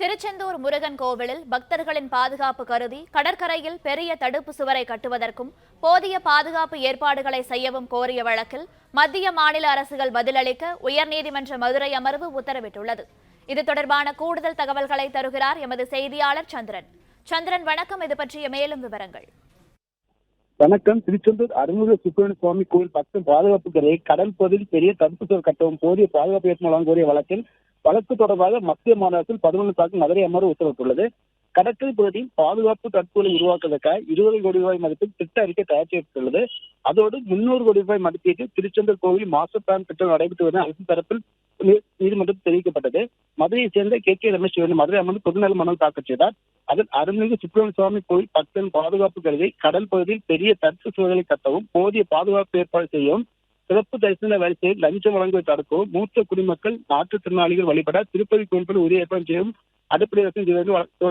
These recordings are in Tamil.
திருச்செந்தூர் முருகன் கோவிலில் பக்தர்களின் பாதுகாப்பு கருதி கடற்கரையில் பெரிய தடுப்பு சுவரை கட்டுவதற்கும் போதிய பாதுகாப்பு ஏற்பாடுகளை செய்யவும் கோரிய வழக்கில் மத்திய மாநில அரசுகள் பதிலளிக்க உயர்நீதிமன்ற மதுரை அமர்வு உத்தரவிட்டுள்ளது. இது தொடர்பான கூடுதல் தகவல்களை தருகிறார் எமது செய்தியாளர் சந்திரன். சந்திரன் வணக்கம். இது பற்றிய மேலும் விவரங்கள். வணக்கம். திருச்செந்தூர் அருள்மிகு சுப்பிரமணிய சுவாமி கோவில் பக்தர் பாதுகாப்பு கரையை கடல் பகுதியில் பெரிய தடுப்பு சுவர் கட்டவும் போதிய பாதுகாப்பு ஏற்பாடு கோரிய வழக்கில் வழக்கு தொடர்பாக மத்திய மாநிலத்தில் பதினொன்று தாக்கு மதுரை அமர்வு உத்தரவிட்டுள்ளது. கடற்கரை பகுதியில் பாதுகாப்பு தற்கொலை உருவாக்குவதற்காக இருபது கோடி ரூபாய் மதிப்பில் திட்ட அறிக்கை தயார் செய்யப்பட்டுள்ளது. அதோடு முன்னூறு கோடி ரூபாய் மதிப்பீட்டில் திருச்செந்தூர் கோவில் மாஸ்டர் பிளான் திட்டம் நடைபெற்று வருவதை அரசு தரப்பில் நீதிமன்றம் தெரிவிக்கப்பட்டது. மதுரையை சேர்ந்த கே. கே. ரமேஷ் சிவன் மதுரை அமர்ந்து பொதுநல மனு தாக்கல் செய்தார். அதில் அருள்மிகு சுப்பிரமணிய சுவாமி கோவில் பக்தன் பாதுகாப்பு கருதி கடல் பகுதியில் பெரிய தடுப்பு சூழலை கட்டவும் போதிய பாதுகாப்பு ஏற்பாடு செய்யவும் சிறப்பு தரிசன வரிசையில் லஞ்சம் வழங்குவதை தடுக்கவும் மூத்த குடிமக்கள் மாற்றுத்திறனாளிகள் வழிபட திருப்பதி கோயில்கள் உரிய ஏற்பாடு செய்யவும் அடிப்படை வசதி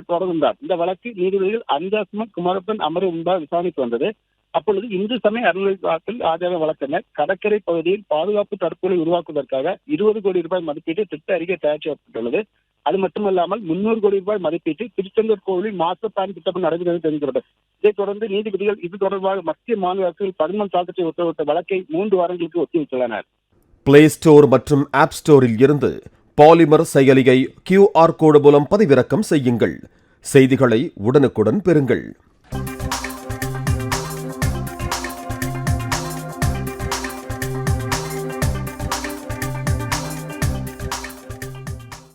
தொடர்ந்தார் இந்த வழக்கு நீதிபதிகள் அந்தாசமன் குமாரப்பன் அமர்வு முன்பாக விசாரணைக்கு வந்தது. அப்பொழுது இந்து சமய அறநிலையத்தில் ஆஜரான வழக்கறிஞர் கடற்கரை பகுதியில் பாதுகாப்பு தடுப்புகளை உருவாக்குவதற்காக இருபது கோடி ரூபாய் மதிப்பீட்டு திட்ட அறிக்கை தயார் செய்யப்பட்டுள்ளது அது மட்டுமல்லாமல் முன்னூறு கோடி ரூபாய் மதிப்பீட்டில் திருச்செந்தூர் கோவிலில் மாஸ்டர் பிளான் திட்டம் நடைபெறுவது தெரிகிறது இதைத் தொடர்ந்து நீதிபதிகள் இது தொடர்பாக மத்திய மாநில அரசுகள் பதினொன்று சாதத்தை உத்தரவிட்ட வழக்கை மூன்று வாரங்களுக்கு ஒத்திவைத்துள்ளனர். பிளே ஸ்டோர் மற்றும் ஆப் ஸ்டோரில் இருந்து பாலிமர் செயலியை கியூஆர் கோடு மூலம் பதிவிறக்கம் செய்யுங்கள். செய்திகளை உடனுக்குடன் பெறுங்கள்.